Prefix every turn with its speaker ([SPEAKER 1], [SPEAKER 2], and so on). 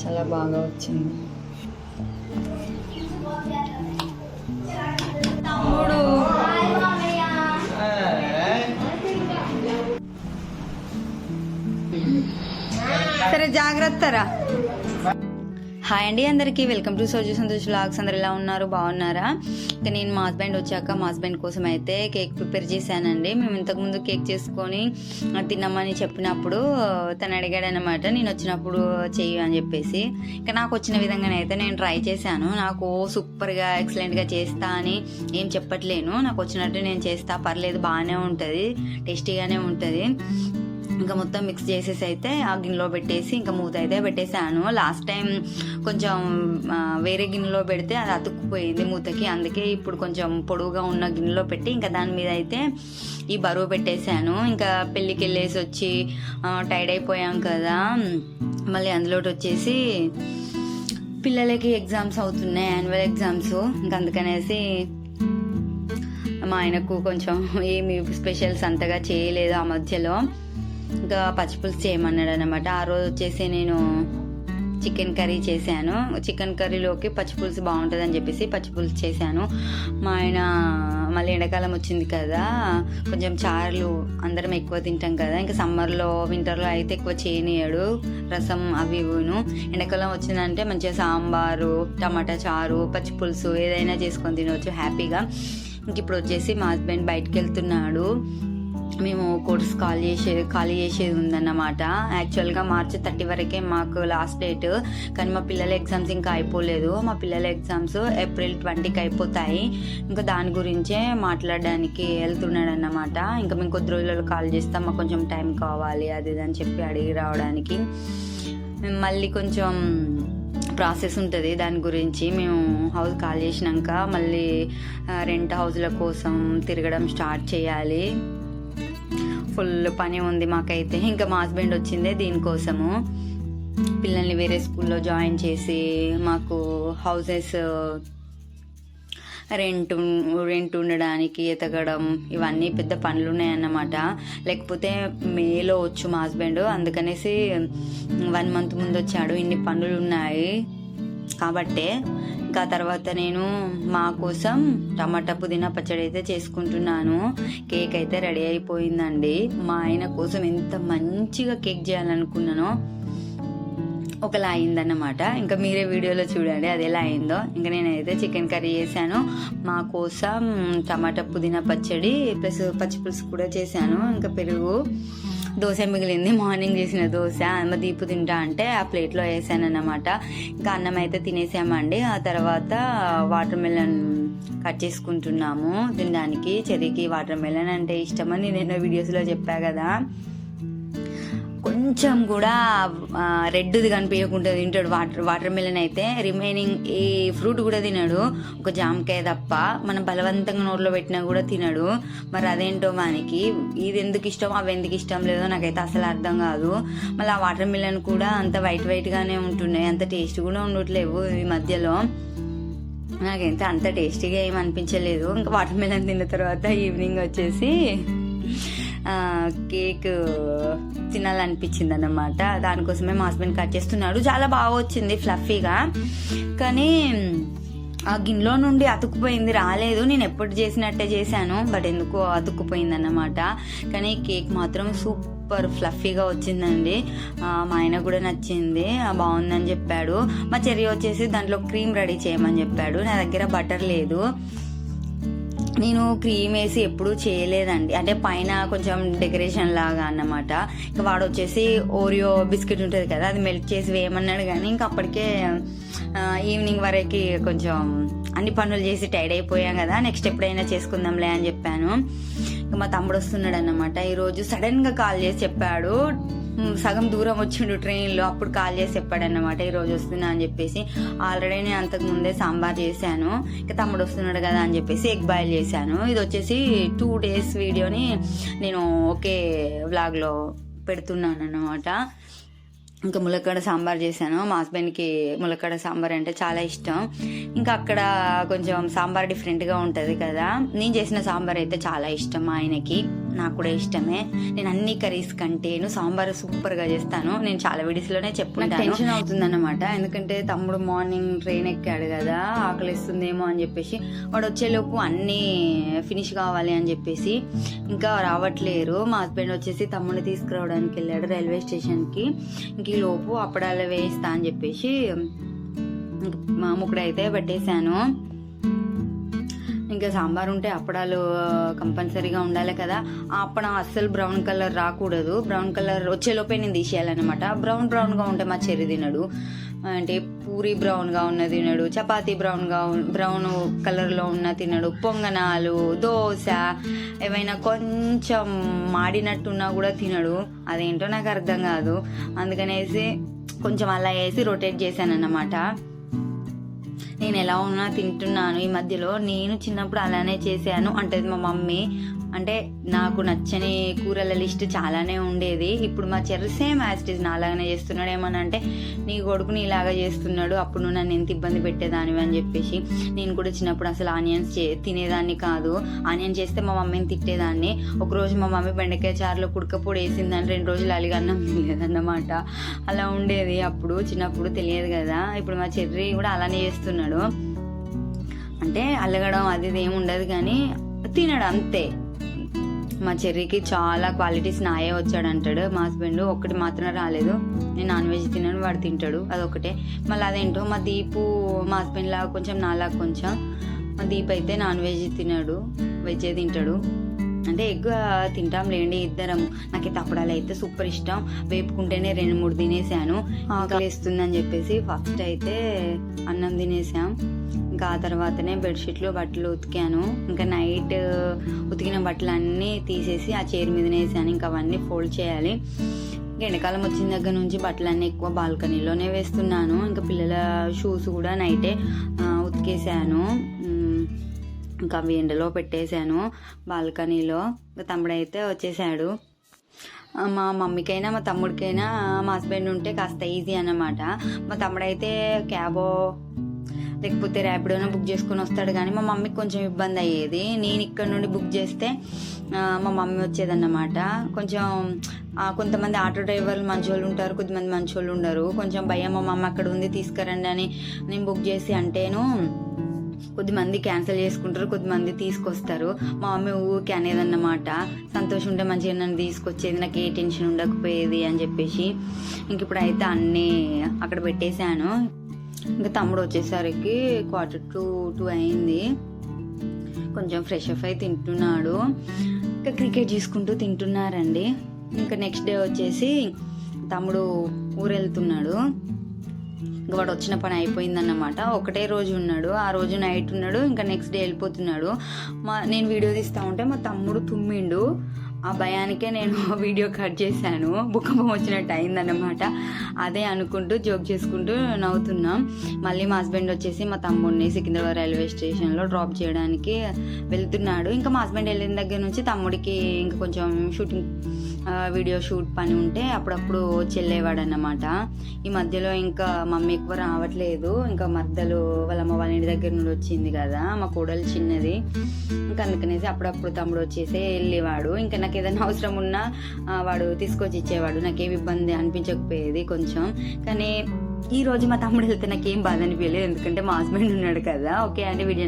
[SPEAKER 1] చాలా బాగా వచ్చింది. తమ్ముడు. సరే జాగ్రత్త రా హాయ్ అండి అందరికీ. Welcome to Soju Santosh logs అందరు ఎలా ఉన్నారు? బాగున్నారా? ఇక నేను మా హస్బెండ్ వచ్చాక మా హస్బెండ్ కోసం అయితే కేక్ ప్రిపేర్ చేశానండి. మేము ఇంతకుముందు కేక్ చేసుకొని తిన్నామని చెప్పినప్పుడు తను అడిగాడనమాట నేను వచ్చినప్పుడు చెయ్యి అని చెప్పేసి. ఇక నాకు వచ్చిన విధంగానే అయితే నేను ట్రై చేశాను. నాకు సూపర్గా ఎక్సలెంట్గా చేస్తా అని ఏం చెప్పట్లేను. నాకు వచ్చినట్టు నేను చేస్తా పర్లేదు బాగానే ఉంటుంది టేస్టీగానే ఉంటుంది. ఇంకా మొత్తం మిక్స్ చేసేసి అయితే ఆ గిన్నెలో పెట్టేసి ఇంకా మూత అయితే పెట్టేశాను. లాస్ట్ టైం కొంచెం వేరే గిన్నెలో పెడితే అది అతుక్కుపోయింది మూతకి. అందుకే ఇప్పుడు కొంచెం పొడవుగా ఉన్న గిన్నెలో పెట్టి ఇంకా దాని మీద అయితే ఈ బరువు పెట్టేశాను. ఇంకా పెళ్ళికి వెళ్ళేసి వచ్చి టైర్డ్ అయిపోయాం కదా. మళ్ళీ అందులోటి వచ్చేసి పిల్లలకి ఎగ్జామ్స్ అవుతున్నాయి యాన్యువల్ ఎగ్జామ్స్ ఇంకా అందుకనేసి మా ఆయనకు కొంచెం ఏమి స్పెషల్స్ అంతగా చేయలేదు ఆ మధ్యలో. ఇంకా పచ్చిపులుసు చేయమన్నాడు అనమాట ఆ రోజు వచ్చేసి నేను చికెన్ కర్రీ చేశాను. చికెన్ కర్రీలోకి పచ్చిపులుసు బాగుంటుంది అని చెప్పేసి పచ్చిపులుసు చేశాను. మా ఆయన మళ్ళీ ఎండాకాలం వచ్చింది కదా కొంచెం చారులు అందరం ఎక్కువ తింటాం కదా ఇంకా సమ్మర్లో వింటర్లో అయితే ఎక్కువ చేయనియడు రసం అవి ఇవ్వను. ఎండాకాలం వచ్చిందంటే మంచిగా సాంబారు టమాటా చారు పచ్చిపులుసు ఏదైనా చేసుకొని తినవచ్చు హ్యాపీగా. ఇంక ఇప్పుడు వచ్చేసి మా హస్బెండ్ బయటకు వెళ్తున్నాడు. మేము కోర్స్ కాల్ చేసే ఖాళీ చేసేది ఉందన్నమాట. యాక్చువల్గా మార్చి థర్టీ వరకే మాకు లాస్ట్ డేట్ కానీ మా పిల్లల ఎగ్జామ్స్ ఇంకా అయిపోలేదు. మా పిల్లల ఎగ్జామ్స్ ఏప్రిల్ ట్వంటీకి అయిపోతాయి. ఇంకా దాని గురించే మాట్లాడడానికి వెళ్తున్నాడు అన్నమాట ఇంకా మేము కొద్ది రోజులలో కాల్ చేస్తాం. మాకు కొంచెం టైం కావాలి అది ఇది అని చెప్పి అడిగి రావడానికి. మళ్ళీ కొంచెం ప్రాసెస్ ఉంటుంది. దాని గురించి మేము హౌస్ కాల్ చేసినాక మళ్ళీ రెంట్ హౌస్ల కోసం తిరగడం స్టార్ట్ చేయాలి. ఫుల్ పని ఉంది మాకైతే. ఇంకా మా హస్బెండ్ వచ్చిందే దీనికోసము. పిల్లల్ని వేరే స్కూల్లో జాయిన్ చేసి మాకు హౌసెస్ రెంట్ రెంట్ ఉండడానికి ఎతగడం ఇవన్నీ పెద్ద పనులు ఉన్నాయన్నమాట లేకపోతే మేలో వచ్చు మా హస్బెండ్. అందుకనేసి వన్ మంత్ ముందు వచ్చాడు ఇన్ని పనులు ఉన్నాయి కాబట్టే ఇంకా తర్వాత నేను మా కోసం టమాటా పుదీనా పచ్చడి అయితే చేసుకుంటున్నాను. కేక్ అయితే రెడీ అయిపోయిందండి. మా ఆయన కోసం ఎంత మంచిగా కేక్ చేయాలనుకున్నానో ఒకలా అయిందన్నమాట. ఇంకా మీరే వీడియోలో చూడండి అది ఎలా అయిందో. ఇంకా నేనైతే చికెన్ కర్రీ చేశాను. మా కోసం టమాటా పుదీనా పచ్చడి ప్లస్ పచ్చిపులుసు కూడా చేశాను. ఇంకా పెరుగు దోశ మిగిలింది. మార్నింగ్ చేసిన దోశ అమ్మ దీపు తింటా అంటే ఆ ప్లేట్లో వేసాను అన్నమాట ఇంకా అన్నం అయితే తినేసామండి. ఆ తర్వాత వాటర్ మెలన్ కట్ చేసుకుంటున్నాము తినడానికి. చెరికి వాటర్ మెలన్ అంటే ఇష్టమని నేను వీడియోస్లో చెప్పా కదా. కొంచెం కూడా రెడ్ది కనిపించకుండా తింటాడు. వాటర్ వాటర్ మిలన్ అయితే రిమైనింగ్ ఏ ఫ్రూట్ కూడా తినడు. ఒక జామకాయ తప్ప మనం బలవంతంగా నోట్లో పెట్టినా కూడా తినడు. మరి అదేంటో మనకి ఇది ఎందుకు ఇష్టం అవి ఎందుకు ఇష్టం లేదో నాకైతే అసలు అర్థం కాదు. మళ్ళీ ఆ వాటర్ మిలన్ కూడా అంత వైట్ వైట్గానే ఉంటున్నాయి. అంత టేస్ట్ కూడా ఉండట్లేవు ఈ మధ్యలో. నాకైతే అంత టేస్టీగా ఏమనిపించలేదు అనిపించలేదు. ఇంకా వాటర్ మిలన్ తిన్న తర్వాత ఈవినింగ్ వచ్చేసి కేక్ తినాలనిపించింది అన్నమాట దానికోసమే మా హస్బెండ్ కట్ చేస్తున్నాడు. చాలా బాగా వచ్చింది ఫ్లఫీగా. కానీ ఆ గిన్నెలో నుండి అతుక్కుపోయింది రాలేదు. నేను ఎప్పుడు చేసినట్టే చేశాను బట్ ఎందుకో అతుక్కుపోయింది అన్నమాట కానీ కేక్ మాత్రం సూపర్ ఫ్లఫీగా వచ్చిందండి. మా ఆయన కూడా నచ్చింది బాగుందని చెప్పాడు. మా చెర్రీ వచ్చేసి దాంట్లో క్రీమ్ రెడీ చేయమని చెప్పాడు. నా దగ్గర బటర్ లేదు. నేను క్రీమ్ వేసి ఎప్పుడూ చేయలేదండి. అంటే పైన కొంచెం డెకరేషన్ లాగా అన్నమాట. ఇంకా వాడు వచ్చేసి ఓరియో బిస్కెట్ ఉంటుంది కదా అది మెల్ట్ చేసి వేయమన్నాడు కానీ ఇంకా అప్పటికే ఈవినింగ్ వరకు కొంచెం అన్ని పనులు చేసి టైర్డ్ అయిపోయాం కదా నెక్స్ట్ ఎప్పుడైనా చేసుకుందాంలే అని చెప్పాను. మా తమ్ముడు వస్తున్నాడు అన్నమాట ఈరోజు సడన్గా కాల్ చేసి చెప్పాడు. సగం దూరం వచ్చిండు ట్రైన్లో అప్పుడు కాల్ చేసి చెప్పాడన్నమాట. ఈరోజు వస్తున్నా అని చెప్పేసి. ఆల్రెడీ నేను అంతకు ముందే సాంబార్ చేశాను. ఇంకా తమ్ముడు వస్తున్నాడు కదా అని చెప్పేసి ఎగ్ బాయిల్ చేశాను. ఇది వచ్చేసి టూ డేస్ వీడియోని నేను ఒకే వ్లాగ్లో పెడుతున్నాను అన్నమాట ఇంకా ములక్కడ సాంబార్ చేశాను. మా హస్బెండ్కి ములక్కడ సాంబార్ అంటే చాలా ఇష్టం. ఇంకా అక్కడ కొంచెం సాంబార్ డిఫరెంట్గా ఉంటుంది కదా. నేను చేసిన సాంబార్ అయితే చాలా ఇష్టం మా ఆయనకి. నాకు కూడా ఇష్టమే. నేను అన్ని కర్రీస్ కంటేను సాంబార్ సూపర్గా చేస్తాను. నేను చాలా వీడియోస్లోనే చెప్పుకుంటాను టెన్షన్ అవుతుంది అనమాట ఎందుకంటే తమ్ముడు మార్నింగ్ ట్రైన్ ఎక్కాడు కదా ఆకలిస్తుందేమో అని చెప్పేసి వాడు వచ్చేలోపు అన్నీ ఫినిష్ కావాలి అని చెప్పేసి ఇంకా రావట్లేరు. మా హస్బెండ్ వచ్చేసి తమ్ముడిని తీసుకురావడానికి వెళ్ళాడు రైల్వే స్టేషన్కి ఇంక ఈ లోపు అప్పడాలు వేయిస్తా అని చెప్పేసి మా ముక్కడైతే పెట్టేశాను. ఇంకా సాంబార్ ఉంటే అప్పడాలు కంపల్సరీగా ఉండాలి కదా. ఆ అప్పడం అస్సలు బ్రౌన్ కలర్ రాకూడదు. బ్రౌన్ కలర్ వచ్చేలోపే నేను తీసేయాలన్నమాట. బ్రౌన్ బ్రౌన్గా ఉంటే మా చెర్రి తినడు. అంటే పూరి బ్రౌన్గా ఉన్న తినడు చపాతీ బ్రౌన్గా బ్రౌన్ కలర్లో ఉన్న తినడు పొంగనాలు దోశ ఏమైనా కొంచెం మాడినట్టున్నా కూడా తినడు. అదేంటో నాకు అర్థం కాదు. అందుకనేసి కొంచెం అలా వేసి రొటేట్ చేశాను అన్నమాట నేను ఎలా ఉన్నా తింటున్నాను. ఈ మధ్యలో నేను చిన్నప్పుడు అలానే చేశాను. అంటే మా మమ్మీ అంటే నాకు నచ్చని కూరల లిస్ట్ చాలానే ఉండేది. ఇప్పుడు మా చెర్రి సేమ్ యాస్టిజ్ నాలాగానే చేస్తున్నాడు ఏమని అంటే నీ కొడుకుని ఇలాగా చేస్తున్నాడు అప్పుడు నువ్వు నన్ను ఎంత ఇబ్బంది పెట్టేదానివి? అని చెప్పేసి నేను కూడా చిన్నప్పుడు అసలు ఆనియన్స్ చే తినేదాన్ని కాదు. ఆనియన్ చేస్తే మా మమ్మీని తిట్టేదాన్ని. ఒకరోజు మా మమ్మీ బెండకాయ చారులో కుడకపోడు వేసిందని రెండు రోజులు అలిగన్నం తినేదన్నమాట అలా ఉండేది అప్పుడు. చిన్నప్పుడు తెలియదు కదా. ఇప్పుడు మా చెర్రి కూడా అలానే చేస్తున్నాడు. అంటే అలగడం అది ఇది ఏమి ఉండదు కానీ తినడు అంతే. మా చెర్రీకి చాలా క్వాలిటీస్ నాయే వచ్చాడు అంటాడు. మా హస్బెండ్ ఒక్కటి మాత్రం రాలేదు. నేను నాన్ వెజ్ తినను వాడు తింటాడు. అదొకటే మళ్ళీ అదేంటో మా దీపు మా హస్బెండ్ లాగా కొంచెం నాలాగా కొంచెం మా దీప్ అయితే నాన్ వెజ్ తినాడు వెజ్ తింటాడు. అంటే ఎగ్ తింటాం లేండి ఇద్దరం. నాకైతే అప్పడాలు అయితే సూపర్ ఇష్టం. వేపుకుంటేనే రెండు మూడు తినేసాను. ఆకలి వేస్తుందని చెప్పేసి ఫస్ట్ అయితే అన్నం తినేసాం. ఇంకా ఆ తర్వాతనే బెడ్షీట్లు బట్టలు ఉతికాను. ఇంకా నైట్ ఉతికిన బట్టలు అన్నీ తీసేసి ఆ చైర్ మీద వేసాను. ఇంకా అవన్నీ ఫోల్డ్ చేయాలి. ఇంకా ఎండాకాలం వచ్చిన దగ్గర నుంచి బట్టలన్నీ ఎక్కువ బాల్కనీలోనే వేస్తున్నాను. ఇంకా పిల్లల షూస్ కూడా నైటే ఉతికేసాను. ఇంకా అవి ఎండలో పెట్టేశాను బాల్కనీలో. ఇంకా తమ్ముడైతే వచ్చేసాడు. మా మమ్మీకైనా మా తమ్ముడికైనా మా హస్బెండ్ ఉంటే కాస్త ఈజీ అన్నమాట. మా తమ్ముడైతే క్యాబో లేకపోతే ర్యాపిడోనో బుక్ చేసుకొని వస్తాడు కానీ మా మమ్మీకి కొంచెం ఇబ్బంది అయ్యేది. నేను ఇక్కడ నుండి బుక్ చేస్తే మా మమ్మీ వచ్చేదన్నమాట. కొంచెం కొంతమంది ఆటో డ్రైవర్లు మంచోళ్ళు ఉంటారు కొద్దిమంది మంచోళ్ళు ఉండరు. కొంచెం భయం మా మమ్మ అక్కడ ఉంది తీసుకురండి అని నేను బుక్ చేసి అంటేను కొద్దిమంది క్యాన్సిల్ చేసుకుంటారు కొద్దిమంది తీసుకొస్తారు. మా మమ్మీ ఊరికే అనేదన్నమాట. సంతోషం ఉంటే మంచిగా నన్ను తీసుకొచ్చేది నాకు ఏ టెన్షన్ ఉండకపోయేది అని చెప్పేసి. ఇంక ఇప్పుడు అయితే అన్నీ అక్కడ పెట్టేశాను. ఇంకా తమ్ముడు వచ్చేసరికి క్వార్టర్ టూ టూ అయింది. కొంచెం ఫ్రెష్ అప్ అయి తింటున్నాడు. ఇంకా క్రికెట్ చూసుకుంటూ తింటున్నారండి. ఇంకా నెక్స్ట్ డే వచ్చేసి తమ్ముడు ఊరు వెళ్తున్నాడు ఇంకా వాడు వచ్చిన పని అయిపోయిందన్నమాట. ఒకటే రోజు ఉన్నాడు. ఆ రోజు నైట్ ఉన్నాడు. ఇంకా నెక్స్ట్ డే వెళ్ళిపోతున్నాడు. మా నేను వీడియో తీస్తా ఉంటే మా తమ్ముడు తుమ్మిండు. ఆ భయానికే నేను వీడియో కట్ చేశాను. భూకంపం వచ్చినట్టు అయిందన్నమాట. అదే అనుకుంటూ జోక్ చేసుకుంటూ నవ్వుతున్నాం. మళ్ళీ మా హస్బెండ్ వచ్చేసి మా తమ్ముడిని సికింద్రాబాద్ రైల్వే స్టేషన్లో డ్రాప్ చేయడానికి వెళ్తున్నాడు. ఇంకా మా హస్బెండ్ వెళ్ళిన దగ్గర నుంచి తమ్ముడికి ఇంకా కొంచెం షూటింగ్ వీడియో షూట్ పని ఉంటే అప్పుడప్పుడు చెల్లేవాడు అన్నమాట ఈ మధ్యలో ఇంకా మమ్మీ ఎక్కువ రావట్లేదు. ఇంకా మద్దలు వాళ్ళ అమ్మ వాళ్ళ ఇంటి దగ్గర నుండి వచ్చింది కదా మా కోడలు చిన్నది. ఇంకా అందుకనేసి అప్పుడప్పుడు తమ్ముడు వచ్చేసి వెళ్ళేవాడు. ఇంకా నాకు ఏదైనా అవసరం ఉన్నా వాడు తీసుకొచ్చి ఇచ్చేవాడు. నాకేమి ఇబ్బంది అనిపించకపోయేది కొంచెం. కానీ ఈ రోజు మా తమ్ముడు వెళ్తే నాకేం బాధ అనిపించలేదు. ఎందుకంటే మా హస్బెండ్ ఉన్నాడు కదా. ఓకే అండి వీడియో